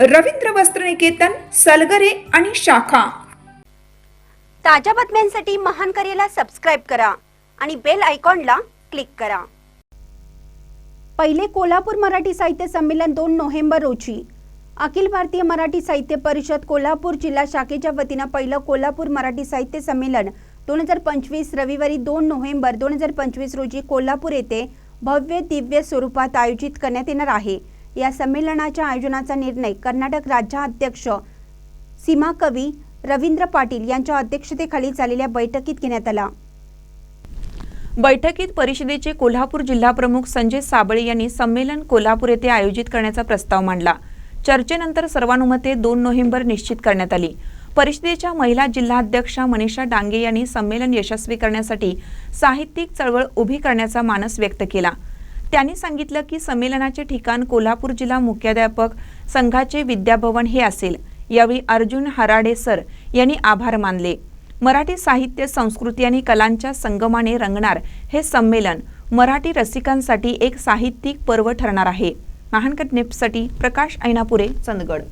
रवींद्र वस्त्रनिकेतन सलगरे आणि शाखा. ताज्या बातम्यांसाठी महान करेला सबस्क्राईब करा आणि बेल आयकॉनला क्लिक करा. पहिले कोल्हापूर मराठी साहित्य संमेलन दोन नोव्हेंबर रोजी. अखिल भारतीय मराठी साहित्य परिषद कोल्हापूर जिल्हा शाखेच्या वतीनं पहिलं कोल्हापूर मराठी साहित्य संमेलन दोन हजार पंचवीस रविवारी दोन नोव्हेंबर दोन हजार पंचवीस रोजी कोल्हापूर येथे भव्य दिव्य स्वरूपात आयोजित करण्यात येणार आहे. या संमेलनाच्या आयोजनाचा निर्णय कर्नाटक राज्याध्यक्ष सीमा कवी रवींद्र पाटील यांच्या अध्यक्षतेखाली झालेल्या बैठकीत घेण्यात आला. बैठकीत परिषदेचे कोल्हापूर जिल्हाप्रमुख संजय साबळे यांनी संमेलन कोल्हापूर येथे आयोजित करण्याचा प्रस्ताव मांडला. चर्चेनंतर सर्वानुमते दोन नोव्हेंबर निश्चित करण्यात आली. परिषदेच्या महिला जिल्हाध्यक्षा मनीषा डांगे यांनी संमेलन यशस्वी करण्यासाठी साहित्यिक चळवळ उभी करण्याचा मानस व्यक्त केला. त्यांनी सांगितलं की संमेलनाचे ठिकाण कोल्हापूर जिल्हा मुख्याध्यापक संघाचे विद्याभवन हे असेल. यावेळी अर्जुन हराडे सर यांनी आभार मानले. मराठी साहित्य संस्कृती आणि कलांच्या संगमाने रंगणार हे संमेलन मराठी रसिकांसाठी एक साहित्यिक पर्व ठरणार आहे. महानकट नेपसाठी प्रकाश ऐनापुरे चंदगड.